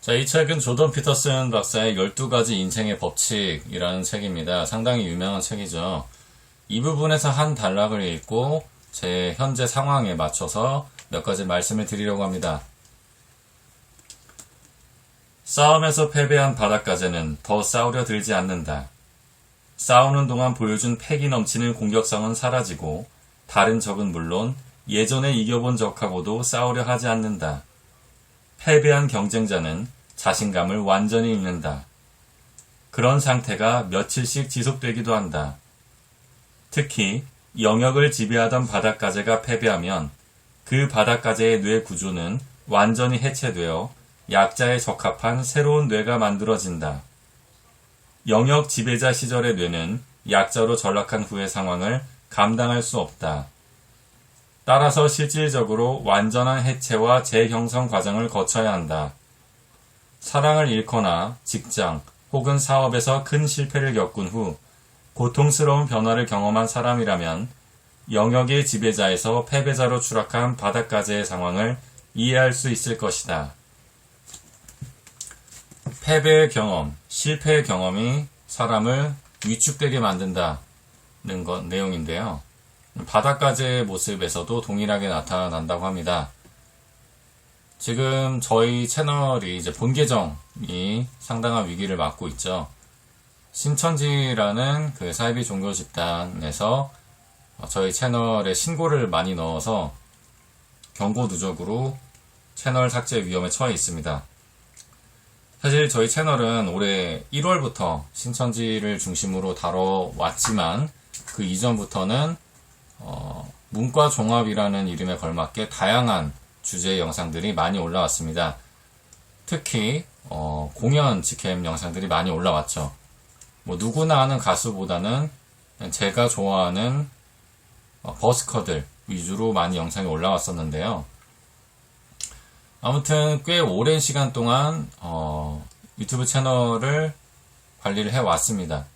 자, 이 책은 조던 피터슨 박사의 12가지 인생의 법칙이라는 책입니다. 상당히 유명한 책이죠. 이 부분에서 한 단락을 읽고 제 현재 상황에 맞춰서 몇 가지 말씀을 드리려고 합니다. 싸움에서 패배한 바닷가재는 더 싸우려 들지 않는다. 싸우는 동안 보여준 패기 넘치는 공격성은 사라지고 다른 적은 물론 예전에 이겨본 적하고도 싸우려 하지 않는다. 패배한 경쟁자는 자신감을 완전히 잃는다. 그런 상태가 며칠씩 지속되기도 한다. 특히 영역을 지배하던 바닷가재가 패배하면 그 바닷가재의 뇌 구조는 완전히 해체되어 약자에 적합한 새로운 뇌가 만들어진다. 영역 지배자 시절의 뇌는 약자로 전락한 후의 상황을 감당할 수 없다. 따라서 실질적으로 완전한 해체와 재형성 과정을 거쳐야 한다. 사랑을 잃거나 직장 혹은 사업에서 큰 실패를 겪은 후 고통스러운 변화를 경험한 사람이라면 영역의 지배자에서 패배자로 추락한 바닥까지의 상황을 이해할 수 있을 것이다. 패배의 경험, 실패의 경험이 사람을 위축되게 만든다는 것, 내용인데요. 바닥까지의 모습에서도 동일하게 나타난다고 합니다. 지금 저희 채널이 이제 본 계정이 상당한 위기를 맞고 있죠. 신천지라는 그 사이비 종교 집단에서 저희 채널에 신고를 많이 넣어서 경고 누적으로 채널 삭제 위험에 처해 있습니다. 사실 저희 채널은 올해 1월부터 신천지를 중심으로 다뤄왔지만 그 이전부터는 어, 문과 종합이라는 이름에 걸맞게 다양한 주제의 영상들이 많이 올라왔습니다. 특히 어, 공연 직캠 영상들이 많이 올라왔죠. 뭐 누구나 아는 가수보다는 제가 좋아하는 어, 버스커들 위주로 많이 영상이 올라왔었는데요. 아무튼 꽤 오랜 시간 동안 어, 유튜브 채널을 관리를 해왔습니다.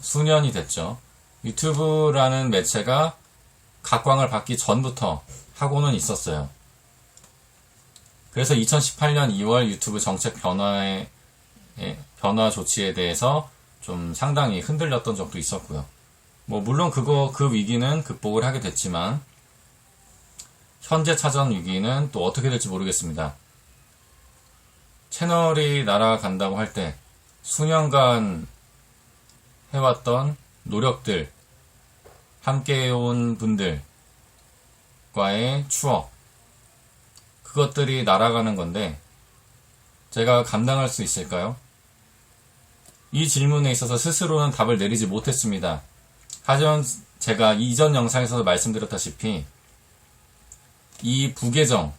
수년이 됐죠. 유튜브라는 매체가 각광을 받기 전부터 하고는 있었어요. 그래서 2018년 2월 유튜브 정책 변화의 변화 조치에 대해서 좀 상당히 흔들렸던 적도 있었고요. 뭐 물론 그거 그 위기는 극복을 하게 됐지만 현재 찾아온 위기는 또 어떻게 될지 모르겠습니다. 채널이 날아간다고 할 때 수년간 해왔던 노력들, 함께 해온 분들과의 추억, 그것들이 날아가는 건데, 제가 감당할 수 있을까요? 이 질문에 있어서 스스로는 답을 내리지 못했습니다. 하지만 제가 이전 영상에서도 말씀드렸다시피, 이 부계정,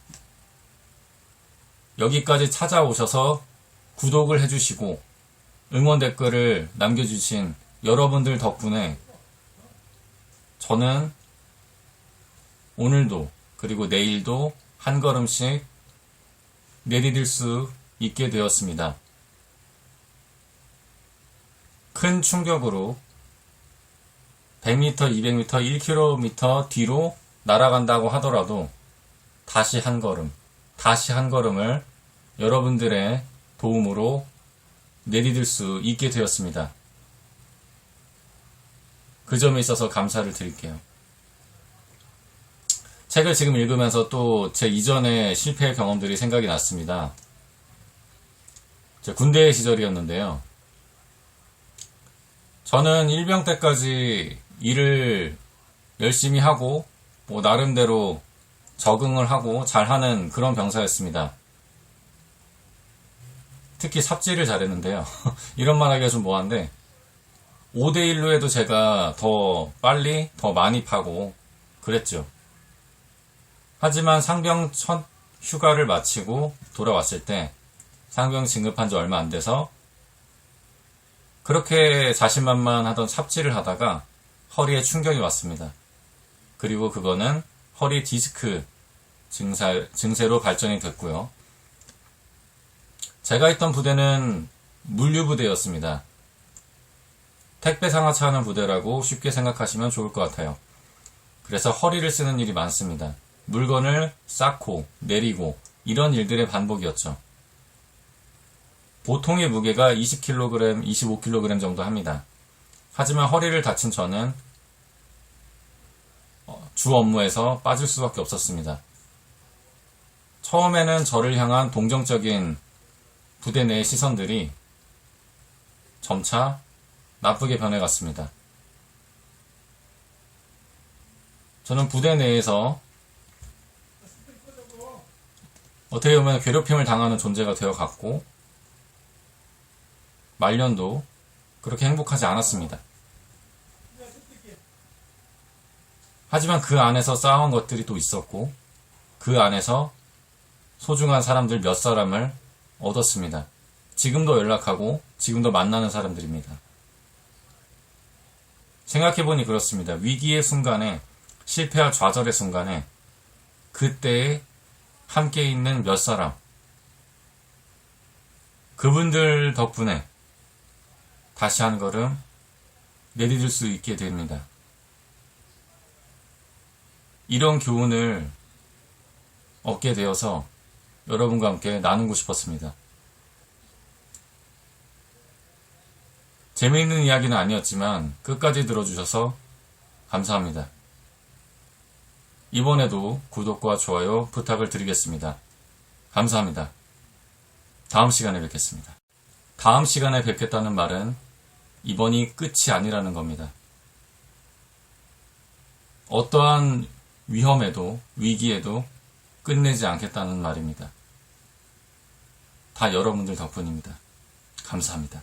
여기까지 찾아오셔서 구독을 해주시고, 응원 댓글을 남겨주신 여러분들 덕분에 저는 오늘도 그리고 내일도 한 걸음씩 내디딜 수 있게 되었습니다. 큰 충격으로 100m, 200m, 1km 뒤로 날아간다고 하더라도 다시 한 걸음, 다시 한 걸음을 여러분들의 도움으로 내디딜 수 있게 되었습니다. 그 점에 있어서 감사를 드릴게요. 책을 지금 읽으면서 또 제 이전의 실패 경험들이 생각이 났습니다. 제 군대 시절이었는데요. 저는 일병 때까지 일을 열심히 하고, 뭐, 나름대로 적응을 하고 잘하는 그런 병사였습니다. 특히 삽질을 잘했는데요. 이런 말 하기가 좀 뭐한데, 5대1로 해도 제가 더 빨리, 더 많이 파고 그랬죠. 하지만 상병 첫 휴가를 마치고 돌아왔을 때 상병 진급한 지 얼마 안 돼서 그렇게 자신만만하던 삽질을 하다가 허리에 충격이 왔습니다. 그리고 그거는 허리 디스크 증사, 증세로 발전이 됐고요. 제가 있던 부대는 물류부대였습니다. 택배 상하차 하는 부대라고 쉽게 생각하시면 좋을 것 같아요. 그래서 허리를 쓰는 일이 많습니다. 물건을 쌓고 내리고 이런 일들의 반복이었죠. 보통의 무게가 20kg, 25kg 정도 합니다. 하지만 허리를 다친 저는 어, 주 업무에서 빠질 수밖에 없었습니다. 처음에는 저를 향한 동정적인 부대 내의 시선들이 점차 나쁘게 변해갔습니다. 저는 부대 내에서 어떻게 보면 괴롭힘을 당하는 존재가 되어 갔고, 말년도 그렇게 행복하지 않았습니다. 하지만 그 안에서 쌓아온 것들이 또 있었고, 그 안에서 소중한 사람들 몇 사람을 얻었습니다. 지금도 연락하고, 지금도 만나는 사람들입니다. 생각해보니 그렇습니다. 위기의 순간에, 실패와 좌절의 순간에, 그때에 함께 있는 몇 사람, 그분들 덕분에 다시 한 걸음 내디딜 수 있게 됩니다. 이런 교훈을 얻게 되어서 여러분과 함께 나누고 싶었습니다. 재미있는 이야기는 아니었지만 끝까지 들어주셔서 감사합니다. 이번에도 구독과 좋아요 부탁을 드리겠습니다. 감사합니다. 다음 시간에 뵙겠습니다. 다음 시간에 뵙겠다는 말은 이번이 끝이 아니라는 겁니다. 어떠한 위험에도 위기에도 끝내지 않겠다는 말입니다. 다 여러분들 덕분입니다. 감사합니다.